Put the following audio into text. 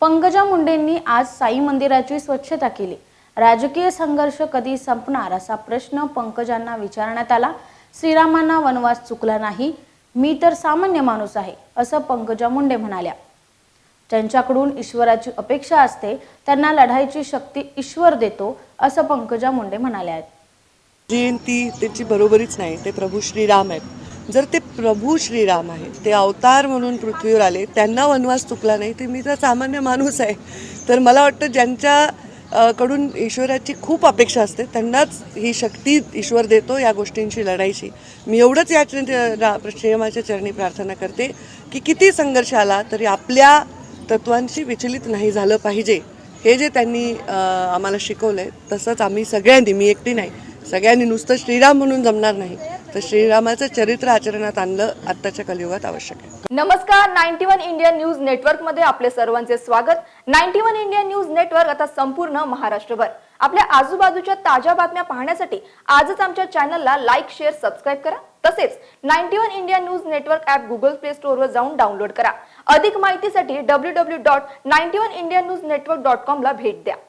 पंकजा मुंडेंनी आज साई मंदिराची स्वच्छता केली. राजकीय संघर्ष कधी संपणार असा प्रश्न पंकजांना विचारण्यात आला. श्रीरामांना वनवास चुकला नाही मी तर सामान्य माणूस आहे असं पंकजा मुंडे म्हणाल्या. ज्यांच्याकडून ईश्वराची अपेक्षा असते त्यांना लढायची शक्ती ईश्वर देतो असं पंकजा मुंडे म्हणाल्या आहेत. जयंती त्याची बरोबरीच नाही ते प्रभू श्रीराम आहेत. जर ते प्रभू श्रीराम आहेत ते अवतार म्हणून पृथ्वीवर आले त्यांना वनवास चुकला नाही ते मी तर सामान्य माणूस आहे. तर मला वाटतं ज्यांच्या कडून ईश्वराची खूप अपेक्षा असते त्यांनाच ही शक्ती ईश्वर देतो या गोष्टींशी लढायची. मी एवढंच या रा- श्रीरामाच्या चरणी प्रार्थना करते की किती संघर्ष आला तरी आपल्या तत्वांशी विचलित नाही झालं पाहिजे. हे जे त्यांनी आम्हाला शिकवलं आहे तसंच आम्ही सगळ्यांनी मी एकटी नाही सगळ्यांनी नुसतं श्रीराम म्हणून जमणार नाही. तर श्रीरामाचं चरित्र आचरणात आणलं आत्ताच्या कलियुगात आवश्यक आहे. नमस्कार नाईन्टी वन इंडियन न्यूज नेटवर्कमध्ये आपले सर्वांचे स्वागत. Ninety one Indian news network आता संपूर्ण महाराष्ट्रभर. आपल्या आजूबाजूच्या ताज्या बातम्या पाहण्यासाठी आजच आमच्या चॅनलला लाईक शेअर सबस्क्राईब करा. तसेच ninety one India news network app Google play स्टोअरवर जाऊन डाउनलोड करा. अधिक माहितीसाठी W W dot ninety one India news network dot कॉमला भेट द्या.